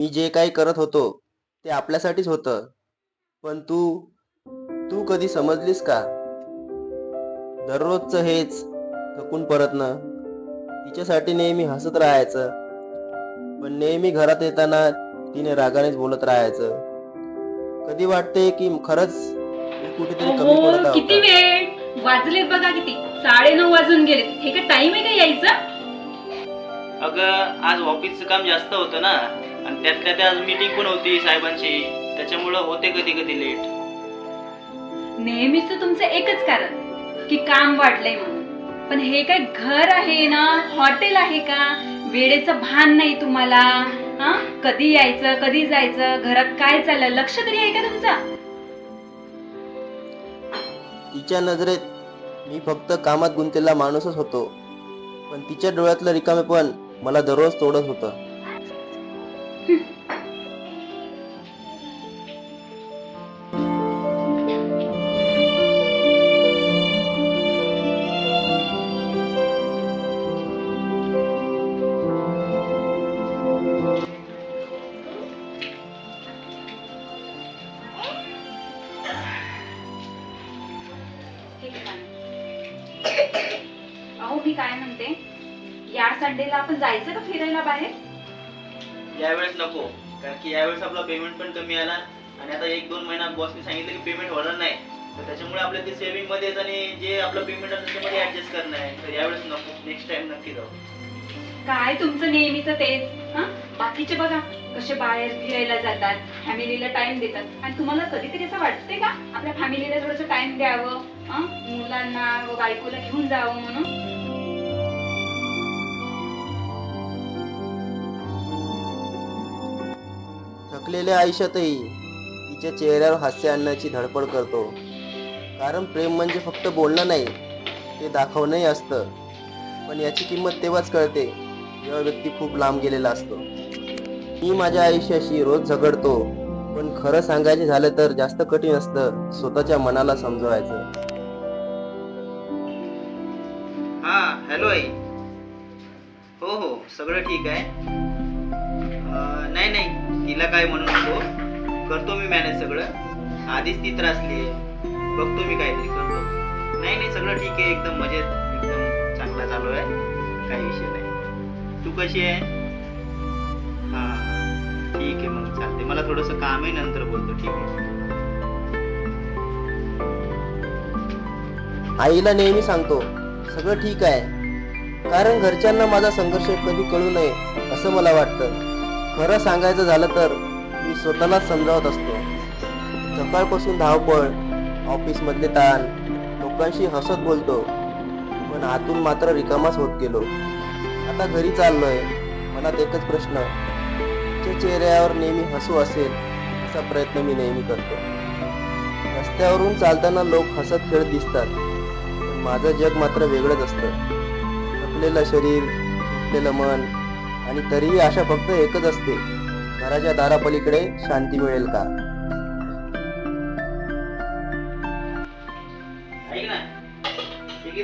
मी जे काही करत होतो ते आपल्यासाठीच होतं. पण तू तू कधी समजलीस का? दररोजचं हेच थकून परतणं तिच्यासाठी नेहमी हसत राहायचं. पण नेहमी घरात येताना तिने रागानेच बोलत राहायचं. कधी वाटते की खरंच मी कुठेतरी कमी पडत किती का? वेळ? वाजलेत बघा किती? साडे नऊ वाजून गेले. हे काय टाइम आहे का यायचं? अगं आज ऑफिसचं काम जास्त होतं ना. आणि त्यातल्या त्यात मीटिंग पण होती साहेबांची. त्याच्यामुळं होते कधी कधी लेट नेहमीच तुमचं एकच कारण की काम वाढलंय म्हणून. पण हे काय घर आहे ना? हॉटेल आहे का? वेळेचं भान नाही तुम्हाला. हा? कधी यायचं कधी जायचं घरात काय चाललं? लक्ष तरी आहे का तुमचं? तिच्या नजरेत मी फक्त कामात गुंतलेला माणूसच होतो. पण तिच्या डोळ्यातलं रिकामेपण मला दररोज तोडत होतं. अहो मी काय म्हणते? या संडेला आपण जायचं का फिरायला बाहेर? यावेळेस नको कारण की यावेळेस आपला पेमेंट पण कमी आला. आणि आता एक दोन महिना बॉसने सांगितलं की पेमेंट होणार नाही. तर त्याच्यामुळे आपल्या ते सेव्हिंगमध्ये आणि जे आपलं पेमेंट आहे त्याच्यामध्ये ऍडजस्ट करणं आहे. तर यावेळेस नको नेक्स्ट टाइम नक्की जाऊ. काय तुमचं नेहमीच तेच हा? बाकीचे बघा कसे बाहेर फिरायला जातात फॅमिलीला टाइम देतात. आणि तुम्हाला कधीतरी असं वाटते का? आपल्या फॅमिलीला थोडस टाइम द्यावं मुलांना व बायकोला घेऊन जावं म्हणून? थकलेल्या आयुष्यातही तिच्या चेहऱ्यावर हास्य आणण्याची धडपड करतो. कारण प्रेम म्हणजे फक्त बोलणं नाही ते दाखवणंही असतं. पण याची किंमत तेव्हाच कळते जेव्हा व्यक्ती खूप लांब गेलेला असतो. मी माझ्या आयुष्याशी रोज झगडतो पण खरं सांगायचे झालं तर जास्त कठीण असतं स्वतःच्या मनाला समजवायचं. हा हॅलो आई. हो हो सगळं ठीक आहे. नाही नाही. तिला काय म्हणू नको. करतो मी मॅनेज सगळं. आधीच ती त्रासली बघतो मी काहीतरी करतो. नाही नाही सगळं ठीक आहे. एकदम मजेत. एकदम चांगला चालू आहे. काही विषय नाही. तू कशी आहे? हा. ठीक आहे मग चालते मला थोडंसं काम आहे नंतर बोलतो. ठीक आहे. आईला नेहमी सांगतो सगळं ठीक आहे. कारण घरच्यांना माझा संघर्ष कधी कळू नये असं मला वाटतं. खरं सांगायचं झालं तर मी स्वतःलाच समजावत असतो. सकाळपासून धावपळ ऑफिसमधले ताण लोकांशी हसत बोलतो. पण आतून मात्र रिकामाच होत गेलो. आता घरी चाललोय मनात एकच प्रश्न. तिच्या चेहऱ्यावर नेहमी हसू असेल असा प्रयत्न मी नेहमी करतो. रस्त्यावरून चालताना लोक हसत खेळत दिसतात. पण माझं जग मात्र वेगळंच असतं. थकलेलं शरीर थकलेलं मन आणि तरीही आशा फक्त एकच असते घराच्या दारापलीकडे शांती मिळेल का?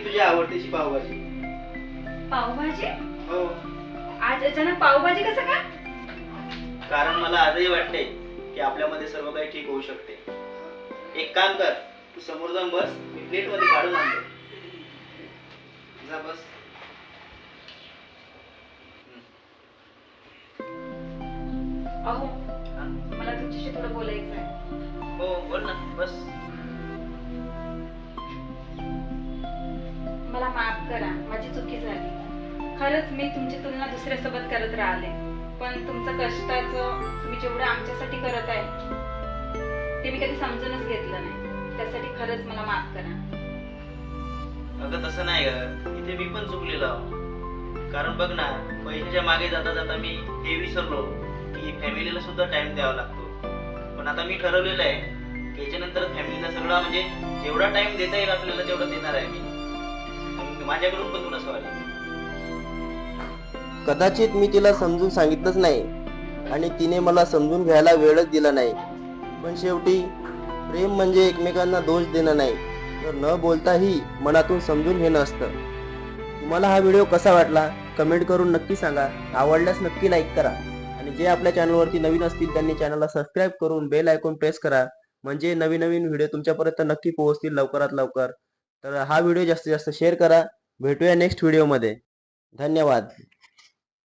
तुझी आवडतीची पावभाजी. पावभाजी? हो. आज अचानक पावभाजी कसं का कारण मला आजही वाटते की आपल्यामध्ये सर्व काही ठीक होऊ शकते. एक काम कर तू समोर जाऊन बस मी प्लेटमध्ये काढून आणतो. जा बस. अहो? मला तुमच्याशी थोडं बोलायचं आहे हो बोल ना बस. मला माफ करा माझी चुकी झाली. खरंच मी तुमची तुलना दुसऱ्यासोबत करत राहिले. पण तुमचं कष्टाचं तुम्ही जेवढं आमच्यासाठी करत आहे ते मी कधी समजूनच घेतलं नाही. त्यासाठी खरंच मला माफ करा. अगं तसं नाही ग. इथे मी पण चुकलेलो. कारण बघ ना पैशाच्या मागे जाता जाता मी हे विसरलो. फॅमिलीला सुद्धा टाइम द्यावा लागतो. पण आता मी ठरवलेलं आहे की याच्यानंतर फॅमिलीला सगळा म्हणजे जेवढा टाइम देता येईल आपल्याला तेवढा देणार आहे मी. माझ्याकडून पण तुला सवाल कदाचित मी तिला समजून सांगितलंच नाही आणि तिने मला समजून घ्यायला वेळच दिला नाही. पण शेवटी प्रेम म्हणजे एकमेकांना दोष देणं नाही. तर न बोलताही मनातून समजून घेणं असतं. तुम्हाला हा व्हिडिओ कसा वाटला? कमेंट करून नक्की सांगा. आवडल्यास नक्की लाईक करा. आणि जे आपल्या चॅनलवरती नवीन असतील त्यांनी चॅनलला सबस्क्राईब करून बेल आयकॉन प्रेस करा. म्हणजे नवीन नवीन व्हिडिओ तुमच्यापर्यंत नक्की पोहोचतील लवकरात लवकर. तर हा व्हिडिओ जास्तीत जास्त शेअर करा. भेटूया नेक्स्ट व्हिडिओमध्ये धन्यवाद.